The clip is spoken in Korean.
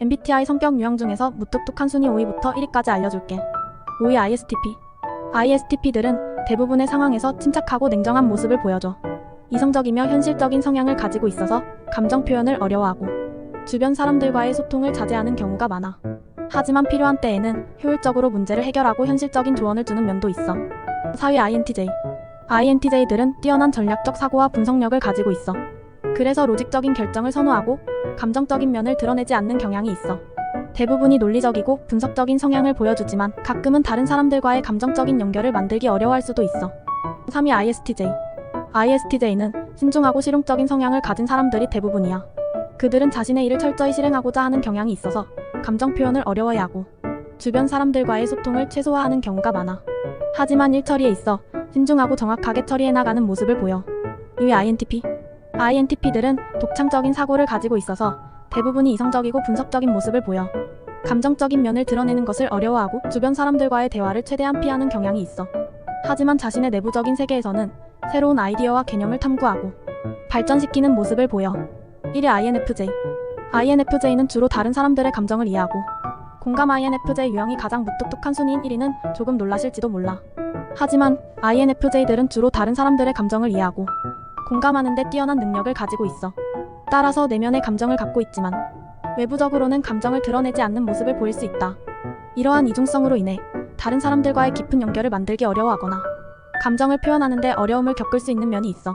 MBTI 성격 유형 중에서 무뚝뚝한 순위 5위부터 1위까지 알려줄게. 5위 ISTP. ISTP들은 대부분의 상황에서 침착하고 냉정한 모습을 보여줘. 이성적이며 현실적인 성향을 가지고 있어서 감정 표현을 어려워하고 주변 사람들과의 소통을 자제하는 경우가 많아. 하지만 필요한 때에는 효율적으로 문제를 해결하고 현실적인 조언을 주는 면도 있어. 4위 INTJ. INTJ들은 뛰어난 전략적 사고와 분석력을 가지고 있어. 그래서 로직적인 결정을 선호하고 감정적인 면을 드러내지 않는 경향이 있어. 대부분이 논리적이고 분석적인 성향을 보여주지만 가끔은 다른 사람들과의 감정적인 연결을 만들기 어려워할 수도 있어. 3위 ISTJ. ISTJ는 신중하고 실용적인 성향을 가진 사람들이 대부분이야. 그들은 자신의 일을 철저히 실행하고자 하는 경향이 있어서 감정 표현을 어려워해하고 주변 사람들과의 소통을 최소화하는 경우가 많아. 하지만 일 처리에 있어 신중하고 정확하게 처리해 나가는 모습을 보여. 2위 INTP. INTP들은 독창적인 사고를 가지고 있어서 대부분이 이성적이고 분석적인 모습을 보여. 감정적인 면을 드러내는 것을 어려워하고 주변 사람들과의 대화를 최대한 피하는 경향이 있어. 하지만 자신의 내부적인 세계에서는 새로운 아이디어와 개념을 탐구하고 발전시키는 모습을 보여. 1위 INFJ. INFJ는 주로 다른 사람들의 감정을 이해하고 공감 INFJ 유형이 가장 무뚝뚝한 순위인 1위는 조금 놀라실지도 몰라. 하지만 INFJ들은 주로 다른 사람들의 감정을 이해하고 공감하는 데 뛰어난 능력을 가지고 있어. 따라서 내면의 감정을 갖고 있지만 외부적으로는 감정을 드러내지 않는 모습을 보일 수 있다. 이러한 이중성으로 인해 다른 사람들과의 깊은 연결을 만들기 어려워하거나 감정을 표현하는데 어려움을 겪을 수 있는 면이 있어.